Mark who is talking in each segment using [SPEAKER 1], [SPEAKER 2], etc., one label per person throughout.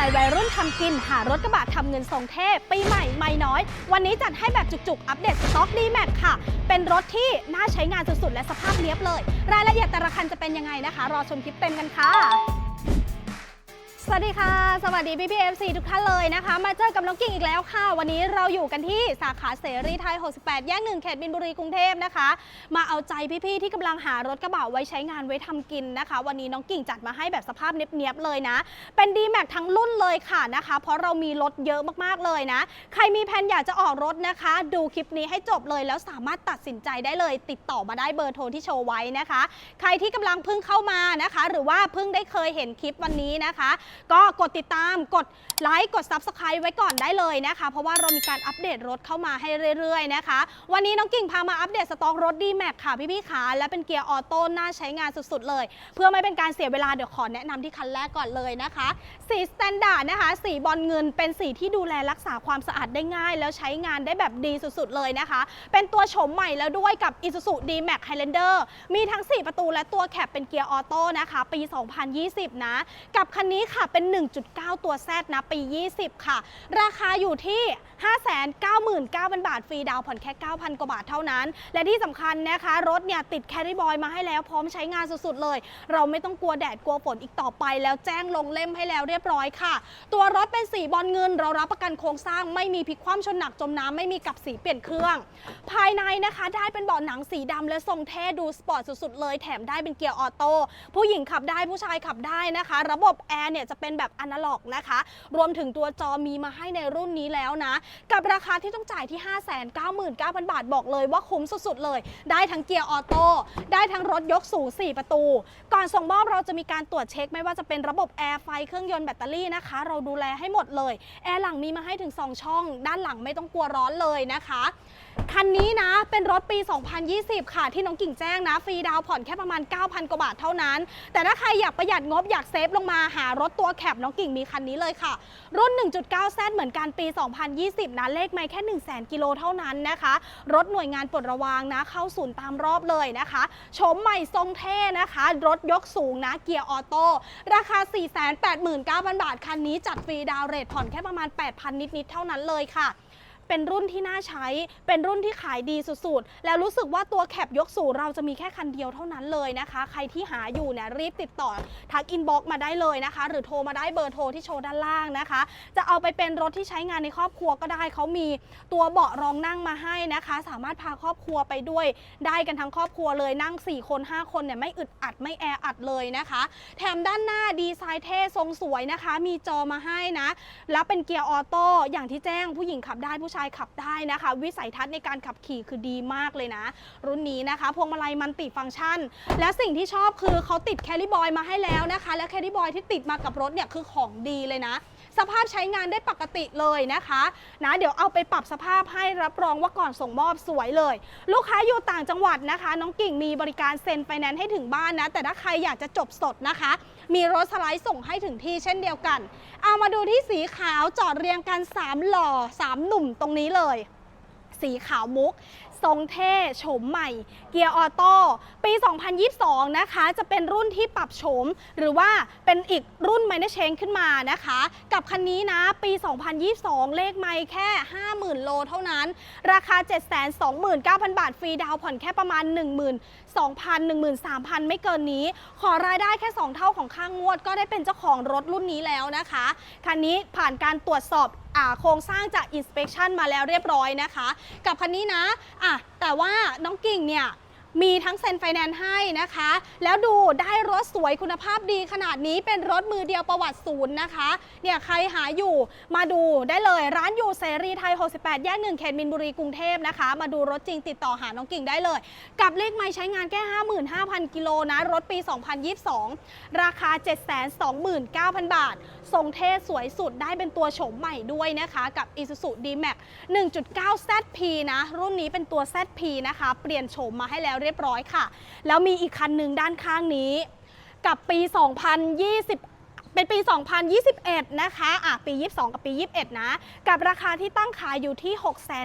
[SPEAKER 1] ใจวัยรุ่นทำกิน หารถกระบะทำเงินทรงเทพ ปีใหม่ไม่น้อย วันนี้จัดให้แบบจุกๆ อัปเดตสต็อกดีแม็กค่ะ เป็นรถที่น่าใช้งานสุดๆ และสภาพเนียบเลย รายละเอียดแต่ละคันจะเป็นยังไงนะคะ รอชมคลิปเต็มกันค่ะ สวัสดีค่ะ สวัสดีพี่พีเอฟซีทุกท่านเลยนะคะ มาเจอกับน้องกิ่งอีกแล้วค่ะ วันนี้เราอยู่กันที่สาขาเสรีไทย 68 แยกหนึ่งเขตบินบุรีกรุงเทพนะคะ มาเอาใจพี่ๆที่กำลังหารถกระบะไว้ใช้งานไว้ทำกินนะคะ วันนี้น้องกิ่งจัดมาให้แบบสภาพเนียบๆเลยนะ เป็น d m a x ทั้งรุ่นเลยค่ะนะคะ เพราะเรามีรถเยอะมากๆเลยนะ ใครมีแผนอยากจะออกรถนะคะ ดูคลิปนี้ให้จบเลยแล้วสามารถตัดสินใจได้เลย ติดต่อมาได้เบอร์โทรที่โชว์ไว้นะคะ ใครที่กำลังเพิ่งเข้ามานะคะ หรือว่าเพิ่งได้เคยเห็นคลิปวันนี้นะคะก็กดติดตามกดไลค์กด Subscribe ไว้ก่อนได้เลยนะคะ เพราะว่าเรามีการอัปเดตรถเข้ามาให้เรื่อยๆนะคะ วันนี้น้องกิ่งพามาอัปเดตสต็อกรถ d m a x ค่ะพี่ๆขาและเป็นเกียร์ออโต้น่าใช้งานสุดๆเลย เพื่อไม่เป็นการเสียเวลาเดี๋ยวขอแนะนำที่คันแรกก่อนเลยนะคะ สีสแตนดาร์ดนะคะสีบอลเงินเป็นสีที่ดูแลรักษาความสะอาดได้ง่าย แล้วใช้งานได้แบบดีสุดๆเลยนะคะ เป็นตัวโฉมใหม่แล้วด้วยกับ Isuzu D-Max Highlander มีทั้ง 4 ประตูและตัวแคปเป็นเกียร์ออโต้นะคะ ปี 2020 นะ กับคันนี้ค่ะเป็น 1.9 ตัว Z นะปี 20 ค่ะ ราคาอยู่ที่ 599,000 บาท ฟรีดาวผ่อนแค่ 9,000 กว่าบาทเท่านั้น และที่สำคัญนะคะ รถเนี่ยติดแคริบอยมาให้แล้วพร้อมใช้งานสุดๆเลย เราไม่ต้องกลัวแดดกลัวฝนอีกต่อไป แล้วแจ้งลงเล่มให้แล้วเรียบร้อยค่ะ ตัวรถเป็นสีบอลเงิน เรารับประกันโครงสร้างไม่มีพลิกคว่ำชนหนักจมน้ำไม่มีกับสีเปลี่ยนเครื่อง ภายในนะคะได้เป็นเบาะหนังสีดำและทรงเท่ดูสปอร์ตสุดๆเลยแถมได้เป็นเกียร์ออโต้ผู้หญิงขับได้ผู้ชายขับได้นะคะ ระบบแอร์เนี่ยจะเป็นแบบอนาล็อกนะคะ รวมถึงตัวจอมีมาให้ในรุ่นนี้แล้วนะกับราคาที่ต้องจ่ายที่ 599,000 บาทบอกเลยว่าคุ้มสุดๆเลย ได้ทั้งเกียร์ออโต้ได้ทั้งรถยกสูง 4 ประตู ก่อนส่งมอบเราจะมีการตรวจเช็คไม่ว่าจะเป็นระบบแอร์ไฟเครื่องยนต์แบตเตอรี่นะคะ เราดูแลให้หมดเลย แอร์หลังมีมาให้ถึง 2 ช่อง ด้านหลังไม่ต้องกลัวร้อนเลยนะคะ คันนี้นะเป็นรถปี 2020 ค่ะ ที่น้องกิ่งแจ้งนะ ฟรีดาวผ่อนแค่ประมาณ 9,000 กว่าบาทเท่านั้น แต่ถ้าใครอยากประหยัดงบอยากเซฟลงมาหารถตัวแคปน้องกิ่งมีคันนี้เลยค่ะ รุ่น 1.9 Z เหมือนกันปี 2020 นะ เลขไม่แค่ 1 0 0 0 0 0 กิโลเท่านั้นนะคะ รถหน่วยงานปลดระวางนะ เข้าศูนย์ตามรอบเลยนะคะโฉมใหม่ทรงเท่นะคะ รถยกสูงนะเกียร์ออโต้ราคา 489,000 บาทคันนี้จัดฟรีดาวเรทผ่อนแค่ประมาณ 8,000 นิดๆเท่านั้นเลยค่ะ เป็นรุ่นที่น่าใช้ เป็นรุ่นที่ขายดีสุดๆ แล้วรู้สึกว่าตัวแคปยกสูงเราจะมีแค่คันเดียวเท่านั้นเลยนะคะ ใครที่หาอยู่เนี่ยรีบติดต่อทักอินบ็อกมาได้เลยนะคะ หรือโทรมาได้เบอร์โทรที่โชว์ด้านล่างนะคะ จะเอาไปเป็นรถที่ใช้งานในครอบครัวก็ได้เขามีตัวเบาะรองนั่งมาให้นะคะ สามารถพาครอบครัวไปด้วย ได้กันทั้งครอบครัวเลยนั่ง 4 คน 5 คนเนี่ยไม่อึดอัดไม่แออัดเลยนะคะ แถมด้านหน้าดีไซน์เท่ทรงสวยนะคะ มีจอมาให้นะ แล้วเป็นเกียร์ออโต้อย่างที่แจ้งผู้หญิงขับได้ผู้ชายขับได้นะคะ วิสัยทัศน์ในการขับขี่คือดีมากเลยนะ รุ่นนี้นะคะพวงมาลัยมันติฟังก์ชัน และสิ่งที่ชอบคือเขาติดแคริบอยมาให้แล้วนะคะ และแคริบอยที่ติดมากับรถเนี่ยคือของดีเลยนะ สภาพใช้งานได้ปกติเลยนะคะนะเดี๋ยวเอาไปปรับสภาพให้รับรองว่าก่อนส่งมอบสวยเลย ลูกค้าอยู่ต่างจังหวัดนะคะ น้องกิ่งมีบริการเซ็นไฟแนนซ์ให้ถึงบ้านนะ แต่ถ้าใครอยากจะจบสดนะคะ มีรถสไลด์ส่งให้ถึงที่เช่นเดียวกัน เอามาดูที่สีขาวจอดเรียงกัน 3 หล่อ 3 หนุ่มตรงนี้เลย สีขาวมุก ทรงเท่โฉมใหม่ เกียร์ออโต้ปี 2022 นะคะ จะเป็นรุ่นที่ปรับโฉม หรือว่าเป็นอีกรุ่นไมเนเชงขึ้นมานะคะ กับคันนี้นะ ปี 2022 เลขไม่แค่ 50,000 โลเท่านั้น ราคา 729,000 บาท ฟรีดาวน์ผ่อนแค่ประมาณ 12,000 13,000 ไม่เกินนี้ ขอรายได้แค่ 2 เท่าของค่างงวด ก็ได้เป็นเจ้าของรถรุ่นนี้แล้วนะคะ คันนี้ผ่านการตรวจสอบ โครงสร้างจาก inspection มาแล้วเรียบร้อยนะคะ กับคันนี้นะอะแต่ว่าน้องกิ่งเนี่ย มีทั้งเซ็นไฟแนนซ์ให้นะคะ แล้วดูได้รถสวยคุณภาพดีขนาดนี้เป็นรถมือเดียวประวัติศูนย์นะคะ เนี่ยใครหาอยู่มาดูได้เลยร้านอยู่เสรีไทย 68 แยกหนึ่งเขตมินบุรีกรุงเทพนะคะ มาดูรถจริงติดต่อหาน้องกิ่งได้เลย กับเลขไม้ใช้งานแค่ 55,000 กิโลนะ รถปี 2022 ราคา 729,000 บาท ทรงเท่สวยสุดได้เป็นตัวโฉมใหม่ด้วยนะคะกับ Isuzu D-Max 1.9 ZP นะ รุ่นนี้เป็นตัว ZP นะคะ เปลี่ยนโฉมมาให้แล้วเรียบร้อยค่ะ แล้วมีอีกคันหนึ่งด้านข้างนี้ กับปี 2020เป็นปี 2021 นะคะ อะ ปี 22 กับปี 21 นะ กับราคาที่ตั้งขายอยู่ที่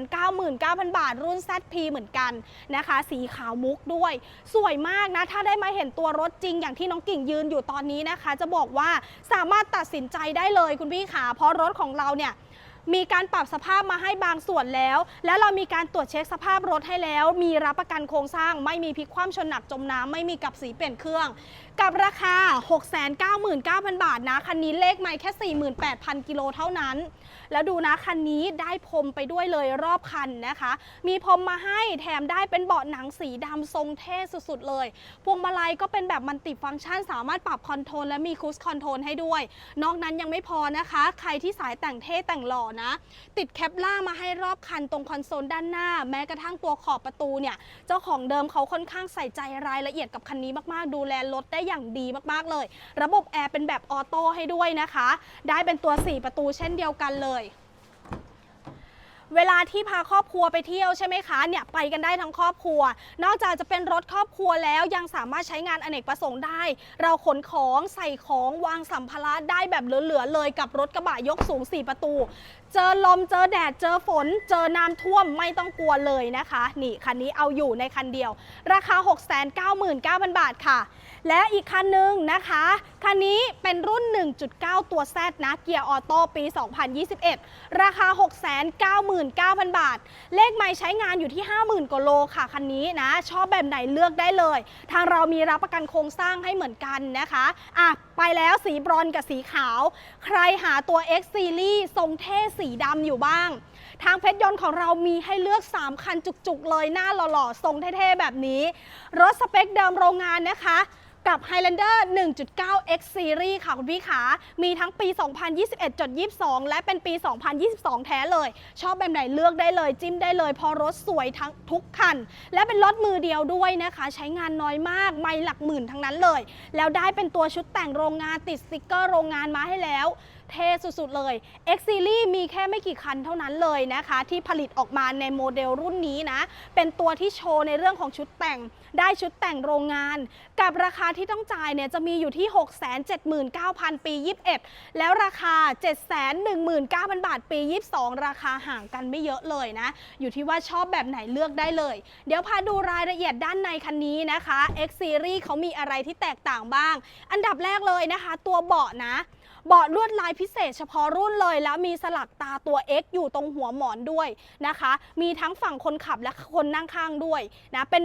[SPEAKER 1] 699,000 บาท รุ่น ZP เหมือนกันนะคะ สีขาวมุกด้วย สวยมากนะ ถ้าได้มาเห็นตัวรถจริงอย่างที่น้องกิ่งยืนอยู่ตอนนี้นะคะ จะบอกว่าสามารถตัดสินใจได้เลยคุณพี่ขา เพราะรถของเราเนี่ย มีการปรับสภาพมาให้บางส่วนแล้ว แล้วเรามีการตรวจเช็คสภาพรถให้แล้ว มีรับประกันโครงสร้าง ไม่มีพลิกคว่ำชนหนักจมน้ำไม่มีกับสีเปลี่ยนเครื่อง กับราคา 699,000 บาทนะคันนี้เลขไม่แค่ 48,000 กิโลเท่านั้น แล้วดูนะคันนี้ได้พรมไปด้วยเลยรอบคันนะคะ มีพรมมาให้แถมได้เป็นเบาะหนังสีดำทรงเท่สุดๆ เลยพวงมาลัยก็เป็นแบบมันติฟังก์ชัน สามารถปรับคอนโทรลและมีค u ู e คอนโทรลให้ด้วย นอกนั้นยังไม่พอนะคะ ใครที่สายแต่งเท่แต่งหล่อนะ ติดแคปล่ามาให้รอบคันตรงคอนโซลด้านหน้า แม้กระทั่งตัวขอบประตูเนี่ย เจ้าของเดิมเขาค่อนข้างใส่ใจรายละเอียดกับคันนี้มากๆ ดูแลรถได้อย่างดีมากๆเลย ระบบแอร์เป็นแบบออโต้ให้ด้วยนะคะ ได้เป็นตัว 4 ประตูเช่นเดียวกันเลย เวลาที่พาครอบครัวไปเที่ยวใช่ไหมคะเนี่ยไปกันได้ทั้งครอบครัว นอกจากจะเป็นรถครอบครัวแล้วยังสามารถใช้งานอเนกประสงค์ได้ เราขนของใส่ของวางสัมภาระได้แบบเหลือๆเลยกับรถกระบะยกสูง 4 ประตู เจอลมเจอแดดเจอฝน เจอน้ำท่วมไม่ต้องกลัวเลยนะคะ นี่คันนี้เอาอยู่ในคันเดียว ราคา 699,000 บาทค่ะ และอีกคันหนึ่งนะคะ คันนี้เป็นรุ่น 1.9 ตัว Z นะ เกียร์ออโต้ปี 2021 ราคา 699,000 บาท เลขไม่ใช้งานอยู่ที่ 50,000กว่าโลค่ะ คันนี้นะ ชอบแบบไหนเลือกได้เลย ทางเรามีรับประกันโครงสร้างให้เหมือนกันนะคะอะไปแล้วสีบรอนกับสีขาว ใครหาตัว X Series ทรงเท่สีดำอยู่บ้าง ทางเพชรยนต์ของเรามีให้เลือก 3 คันจุกๆ เลยหน้าหล่อๆ ทรงเท่ๆ แบบนี้ รถสเปคเดิมโรงงานนะคะ กับ Highlander 1.9 X Series ค่ะคุณพี่ขา มีทั้งปี 2021.22 และเป็นปี 2022 แท้เลย ชอบแบบไหนเลือกได้เลย จิ้มได้เลยเพอรถสวยทั้งทุกคัน และเป็นรถมือเดียวด้วยนะคะ ใช้งานน้อยมาก ไม่หลักหมื่นทั้งนั้นเลย แล้วได้เป็นตัวชุดแต่งโรงงานติดสติกเกอร์โรงงานมาให้แล้วเท่สุดๆเลย X Series มีแค่ไม่กี่คันเท่านั้นเลยนะคะ ที่ผลิตออกมาในโมเดลรุ่นนี้นะ เป็นตัวที่โชว์ในเรื่องของชุดแต่ง ได้ชุดแต่งโรงงาน กับราคาที่ต้องจ่ายเนี่ยจะมีอยู่ที่ 679,000 ปี 21 แล้วราคา 719,000 บาทปี 22 ราคาห่างกันไม่เยอะเลยนะ อยู่ที่ว่าชอบแบบไหนเลือกได้เลย เดี๋ยวพาดูรายละเอียดด้านในคันนี้นะคะ X Series เขามีอะไรที่แตกต่างบ้าง อันดับแรกเลยนะคะ ตัวเบาะนะ เบาะลวดลายพิเศษเฉพาะรุ่นเลยแล้วมีสลักตาตัว X อยู่ตรงหัวหมอนด้วยนะคะ มีทั้งฝั่งคนขับและคนนั่งข้างด้วยนะเป็น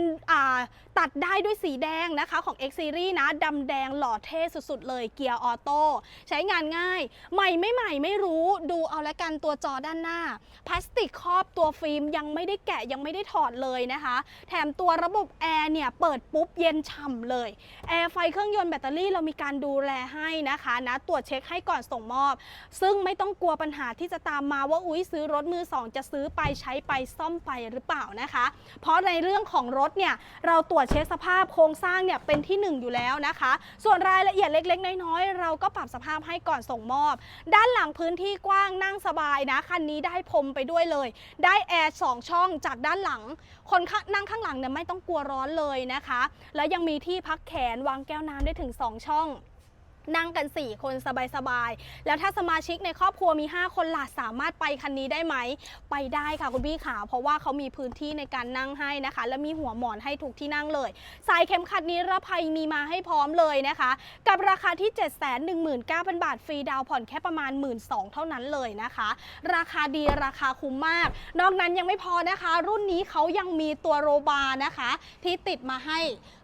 [SPEAKER 1] ตัดได้ด้วยสีแดงนะคะของ X Series นะดำแดงหล่อเท่สุดๆ เลยเกียร์ออโต้ใช้งานง่าย ใหม่ไม่ใหม่ไม่รู้ดูเอาละกันตัวจอด้านหน้า พลาสติกครอบตัวฟิล์มยังไม่ได้แกะยังไม่ได้ถอดเลยนะคะ แถมตัวระบบแอร์เนี่ยเปิดปุ๊บเย็นฉ่ำเลยแอร์ไฟเครื่องยนต์แบตเตอรี่เรามีการดูแลให้นะคะนะตรวจเช็คให้ก่อนส่งมอบ ซึ่งไม่ต้องกลัวปัญหาที่จะตามมาว่าอุ้ยซื้อรถมือสองจะซื้อไปใช้ไปซ่อมไปหรือเปล่านะคะ เพราะในเรื่องของรถเนี่ยเราตรวจเช็คสภาพโครงสร้างเนี่ยเป็นที่หนึ่งอยู่แล้วนะคะ ส่วนรายละเอียดเล็ก ๆ น้อยๆเราก็ปรับสภาพให้ก่อนส่งมอบ ด้านหลังพื้นที่กว้างนั่งสบายนะคันนี้ได้พรมไปด้วยเลย ได้แอร์สองช่องจากด้านหลัง คนนั่งข้างหลังเนี่ยไม่ต้องกลัวร้อนเลยนะคะ แล้วยังมีที่พักแขนวางแก้วน้ำได้ถึง 2 ช่อง นั่งกัน 4 คนสบายๆ แล้วถ้าสมาชิกในครอบครัวมี 5 คนล่ะสามารถไปคันนี้ได้ไหม ไปได้ค่ะคุณพี่ขาเพราะว่าเขามีพื้นที่ในการนั่งให้นะคะ และมีหัวหมอนให้ทุกที่นั่งเลย สายเข็มขัดนิรภัยมีมาให้พร้อมเลยนะคะ กับราคาที่ 719,000 บาทฟรีดาวผ่อนแค่ประมาณ 1 2ื่นเท่านั้นเลยนะคะ ราคาดีราคาคุ้มมาก นอกนั้นยังไม่พอนะคะ รุ่นนี้เขายังมีตัวโรบานะคะ ที่ติดมาให้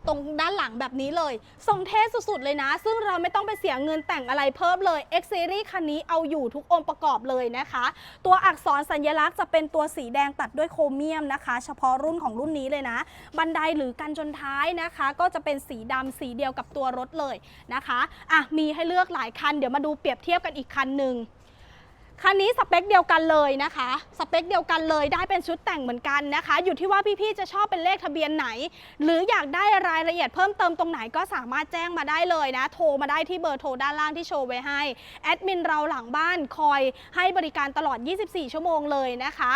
[SPEAKER 1] ตรงด้านหลังแบบนี้เลย ทรงเท่สุดๆเลยนะ ซึ่งเราไม่ต้องไปเสียเงินแต่งอะไรเพิ่มเลย X Series คันนี้เอาอยู่ทุกองค์ประกอบเลยนะคะ ตัวอักษรสัญลักษณ์จะเป็นตัวสีแดงตัดด้วยโครเมียมนะคะ เฉพาะรุ่นของรุ่นนี้เลยนะ บันไดหรือกันชนท้ายนะคะ ก็จะเป็นสีดำสีเดียวกับตัวรถเลยนะคะอะมีให้เลือกหลายคัน เดี๋ยวมาดูเปรียบเทียบกันอีกคันหนึ่ง คันนี้สเปคเดียวกันเลยนะคะ สเปคเดียวกันเลยได้เป็นชุดแต่งเหมือนกันนะคะ อยู่ที่ว่าพี่ๆจะชอบเป็นเลขทะเบียนไหน หรืออยากได้รายละเอียดเพิ่มเติมตรงไหนก็สามารถแจ้งมาได้เลยนะ โทรมาได้ที่เบอร์โทรด้านล่างที่โชว์ไว้ให้ แอดมินเราหลังบ้านคอยให้บริการตลอด 24 ชั่วโมงเลยนะคะ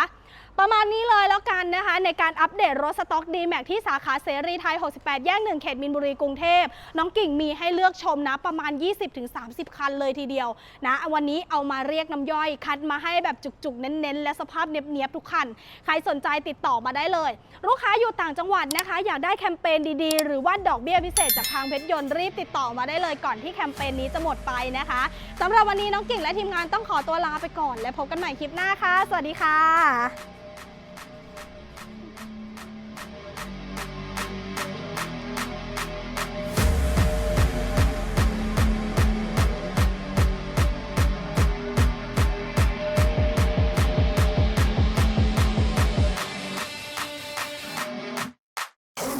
[SPEAKER 1] ประมาณนี้เลยแล้วกันนะคะ ในการอัปเดตรถสต็อกดีแม็กที่สาขาเสรีไทย 68 แยก 1 เขตมินบุรีกรุงเทพ น้องกิ่งมีให้เลือกชมนะ ประมาณ 20-30 คันเลยทีเดียวนะ วันนี้เอามาเรียกน้ำย่อยคัดมาให้แบบจุกๆ เน้นๆ และสภาพเนียบๆ ทุกคัน ใครสนใจติดต่อมาได้เลย ลูกค้าอยู่ต่างจังหวัดนะคะ อยากได้แคมเปญดีๆ หรือว่าดอกเบี้ยพิเศษจากทางเพชรยนต์รีบติดต่อมาได้เลยก่อนที่แคมเปญนี้จะหมดไปนะคะสำหรับวันนี้น้องกิ่งและทีมงานต้องขอตัวลาไปก่อน และพบกันใหม่คลิปหน้าค่ะ สวัสดีค่ะ